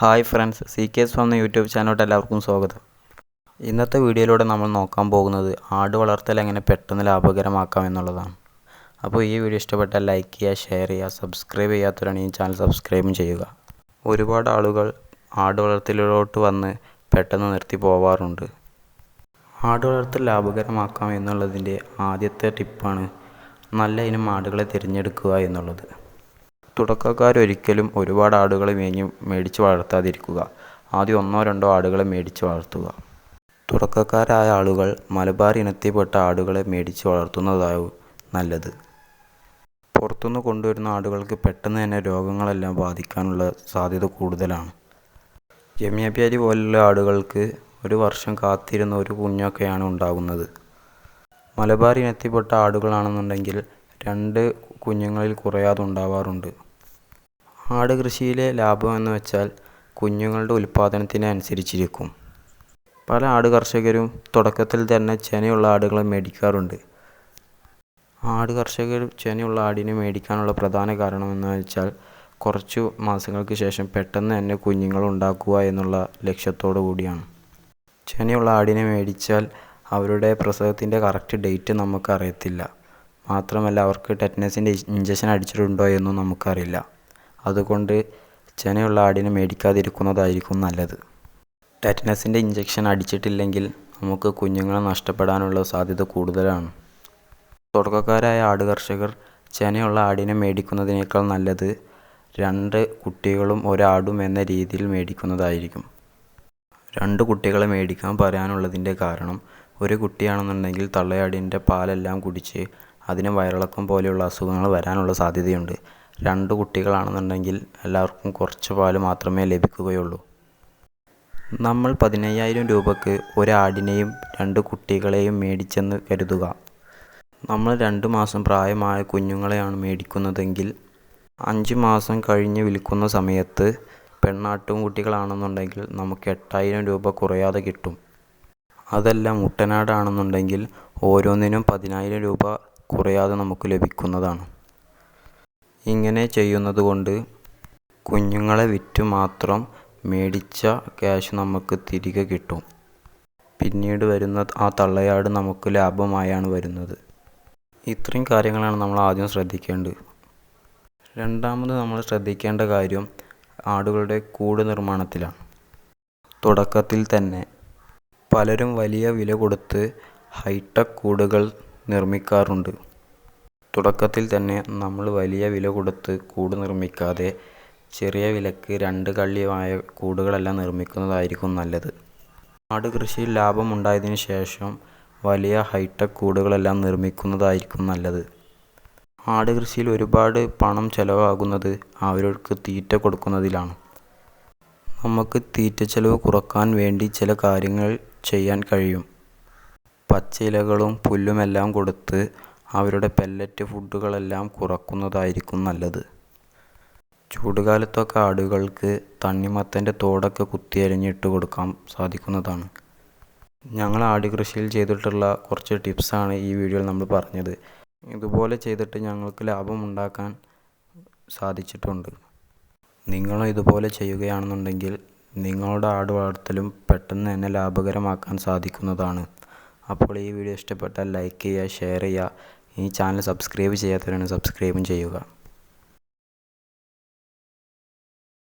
Hi friends C K S എന്ന YouTube ചാനലോട്ട് എല്ലാവർക്കും സ്വാഗതം. ഇന്നത്തെ വീഡിയോയിലൂടെ നമ്മൾ നോക്കാൻ പോകുന്നത് ആട് വളർത്തൽ എങ്ങനെ പെട്ടെന്ന് ലാഭകരമാക്കാം എന്നുള്ളതാണ്. അപ്പോൾ ഈ വീഡിയോ ഇഷ്ടപ്പെട്ടാൽ ലൈക്ക് ചെയ്യുക ഷെയർ ചെയ്യുക സബ്സ്ക്രൈബ് ചെയ്യാത്തവരാണ് ഈ ചാനൽ സബ്സ്ക്രൈബും ചെയ്യുക. ഒരുപാട് ആളുകൾ ആട് വളർത്തലിലോട്ട് വന്ന് പെട്ടെന്ന് നിർത്തി പോവാറുണ്ട്. ആട് വളർത്തൽ ലാഭകരമാക്കാം എന്നുള്ളതിന്റെ ആദ്യത്തെ ടിപ്പാണ് നല്ല ഇനം ആടുകളെ തിരഞ്ഞെടുക്കുക എന്നുള്ളത്. തുടക്കക്കാരൊരിക്കലും ഒരുപാട് ആടുകളെ മേഞ്ഞ് മേടിച്ച് വളർത്താതിരിക്കുക. ആദ്യം ഒന്നോ രണ്ടോ ആടുകളെ മേടിച്ച് വളർത്തുക. തുടക്കക്കാരായ ആളുകൾ മലബാർ ഇനത്തിൽപ്പെട്ട ആടുകളെ മേടിച്ച് വളർത്തുന്നതാവും നല്ലത്. പുറത്തുനിന്ന് കൊണ്ടുവരുന്ന ആടുകൾക്ക് പെട്ടെന്ന് തന്നെ രോഗങ്ങളെല്ലാം ബാധിക്കാനുള്ള സാധ്യത കൂടുതലാണ്. ജമ്യാപ്യാരി പോലുള്ള ആടുകൾക്ക് ഒരു വർഷം കാത്തിരുന്ന ഒരു കുഞ്ഞൊക്കെയാണ് ഉണ്ടാകുന്നത്. മലബാർ ഇനത്തിൽപ്പെട്ട ആടുകളാണെന്നുണ്ടെങ്കിൽ രണ്ട് കുഞ്ഞുങ്ങളിൽ കുറയാതെ ഉണ്ടാവാറുണ്ട്. ആട് കൃഷിയിലെ ലാഭം എന്ന് വെച്ചാൽ കുഞ്ഞുങ്ങളുടെ ഉൽപ്പാദനത്തിനെ അനുസരിച്ചിരിക്കും. പല ആട് കർഷകരും തുടക്കത്തിൽ തന്നെ ചെനയുള്ള ആടുകളെ മേടിക്കാറുണ്ട്. ആട് കർഷകർ ചെനയുള്ള ആടിനെ മേടിക്കാനുള്ള പ്രധാന കാരണം എന്ന് വെച്ചാൽ കുറച്ചു മാസങ്ങൾക്ക് ശേഷം പെട്ടെന്ന് തന്നെ കുഞ്ഞുങ്ങൾ ഉണ്ടാക്കുക എന്നുള്ള ലക്ഷ്യത്തോടു കൂടിയാണ്. ചെനയുള്ള ആടിനെ മേടിച്ചാൽ അവരുടെ പ്രസവത്തിന്റെ കറക്റ്റ് ഡേറ്റ് നമുക്കറിയത്തില്ല. മാത്രമല്ല അവർക്ക് ടെറ്റനസിന്റെ ഇഞ്ചക്ഷൻ അടിച്ചിട്ടുണ്ടോ എന്നും നമുക്കറിയില്ല. അതുകൊണ്ട് ചെനയുള്ള ആടിനെ മേടിക്കാതിരിക്കുന്നതായിരിക്കും നല്ലത്. ടെറ്റനസിന്റെ ഇഞ്ചക്ഷൻ അടിച്ചിട്ടില്ലെങ്കിൽ നമുക്ക് കുഞ്ഞുങ്ങളെ നഷ്ടപ്പെടാനുള്ള സാധ്യത കൂടുതലാണ്. തുടക്കക്കാരായ ആട് കർഷകർ ചെനയുള്ള ആടിനെ മേടിക്കുന്നതിനേക്കാൾ നല്ലത് രണ്ട് കുട്ടികളും ഒരാടും എന്ന രീതിയിൽ മേടിക്കുന്നതായിരിക്കും. രണ്ട് കുട്ടികളെ മേടിക്കാൻ പറയാനുള്ളതിന്റെ കാരണം ഒരു കുട്ടിയാണെന്നുണ്ടെങ്കിൽ തള്ളയാടിന്റെ പാലെല്ലാം കുടിച്ച് അതിന് വയറിളക്കം പോലെയുള്ള അസുഖങ്ങൾ വരാനുള്ള സാധ്യതയുണ്ട്. രണ്ട് കുട്ടികളാണെന്നുണ്ടെങ്കിൽ എല്ലാവർക്കും കുറച്ച് പാൽ മാത്രമേ ലഭിക്കുകയുള്ളൂ. നമ്മൾ പതിനയ്യായിരം രൂപക്ക് ഒരാടിനെയും രണ്ട് കുട്ടികളെയും മേടിച്ചെന്ന് കരുതുക. നമ്മൾ രണ്ട് മാസം പ്രായമായ കുഞ്ഞുങ്ങളെയാണ് മേടിക്കുന്നതെങ്കിൽ അഞ്ച് മാസം കഴിഞ്ഞ് വിൽക്കുന്ന സമയത്ത് പെണ്ണാട്ടും കുട്ടികളാണെന്നുണ്ടെങ്കിൽ നമുക്ക് എട്ടായിരം രൂപ കുറയാതെ കിട്ടും. അതല്ല മുട്ടനാടാണെന്നുണ്ടെങ്കിൽ ഓരോന്നിനും പതിനായിരം രൂപ കുറയാതെ നമുക്ക് ലഭിക്കുന്നതാണ്. ഇങ്ങനെ ചെയ്യുന്നത് കൊണ്ട് കുഞ്ഞുങ്ങളെ വിറ്റ് മാത്രം മേടിച്ച ക്യാഷ് നമുക്ക് തിരികെ കിട്ടും. പിന്നീട് വരുന്ന ആ തള്ളയാട് നമുക്ക് ലാഭമായാണ് വരുന്നത്. ഇത്രയും കാര്യങ്ങളാണ് നമ്മൾ ആദ്യം ശ്രദ്ധിക്കേണ്ടത്. രണ്ടാമത് നമ്മൾ ശ്രദ്ധിക്കേണ്ട കാര്യം ആടുകളുടെ കൂട് നിർമ്മാണത്തിലാണ്. തുടക്കത്തിൽ തന്നെ പലരും വലിയ വില കൊടുത്ത് ഹൈടെക് കൂടുകൾ നിർമ്മിക്കാറുണ്ട്. തുടക്കത്തിൽ തന്നെ നമ്മൾ വലിയ വില കൊടുത്ത് കൂട് നിർമ്മിക്കാതെ ചെറിയ വിലക്ക് രണ്ട് കള്ളിയുമായ കൂടുകളെല്ലാം നിർമ്മിക്കുന്നതായിരിക്കും നല്ലത്. ആട് കൃഷിയിൽ ലാഭമുണ്ടായതിനു ശേഷം വലിയ ഹൈടെക് കൂടുകളെല്ലാം നിർമ്മിക്കുന്നതായിരിക്കും നല്ലത്. ആട് കൃഷിയിൽ ഒരുപാട് പണം ചിലവാകുന്നത് അവർക്ക് തീറ്റ കൊടുക്കുന്നതിലാണ്. നമുക്ക് തീറ്റ ചിലവ് കുറയ്ക്കാൻ വേണ്ടി ചില കാര്യങ്ങൾ ചെയ്യാൻ കഴിയും. പച്ചിലകളും പുല്ലുമെല്ലാം കൊടുത്ത് അവരുടെ പെല്ലറ്റ് ഫുഡുകളെല്ലാം കുറക്കുന്നതായിരിക്കും നല്ലത്. ചൂടുകാലത്തൊക്കെ ആടുകൾക്ക് തണ്ണിമത്തന്റെ തോടൊക്കെ കുത്തിയരിഞ്ഞിട്ട് കൊടുക്കാൻ സാധിക്കുന്നതാണ്. ഞങ്ങൾ ആട് കൃഷിയിൽ ചെയ്തിട്ടുള്ള കുറച്ച് ടിപ്സാണ് ഈ വീഡിയോയിൽ നമ്മൾ പറഞ്ഞത്. ഇതുപോലെ ചെയ്തിട്ട് ഞങ്ങൾക്ക് ലാഭം ഉണ്ടാക്കാൻ സാധിച്ചിട്ടുണ്ട്. നിങ്ങളും ഇതുപോലെ ചെയ്യുകയാണെന്നുണ്ടെങ്കിൽ നിങ്ങളുടെ ആട് വളർത്തലും പെട്ടെന്ന് തന്നെ ലാഭകരമാക്കാൻ സാധിക്കുന്നതാണ്. അപ്പോൾ ഈ വീഡിയോ ഇഷ്ടപ്പെട്ടാൽ ലൈക്ക് ചെയ്യുക ഷെയർ ചെയ്യുക. ഈ ചാനൽ സബ്സ്ക്രൈബ് ചെയ്യാത്തവരാണ് സബ്സ്ക്രൈബും ചെയ്യുക.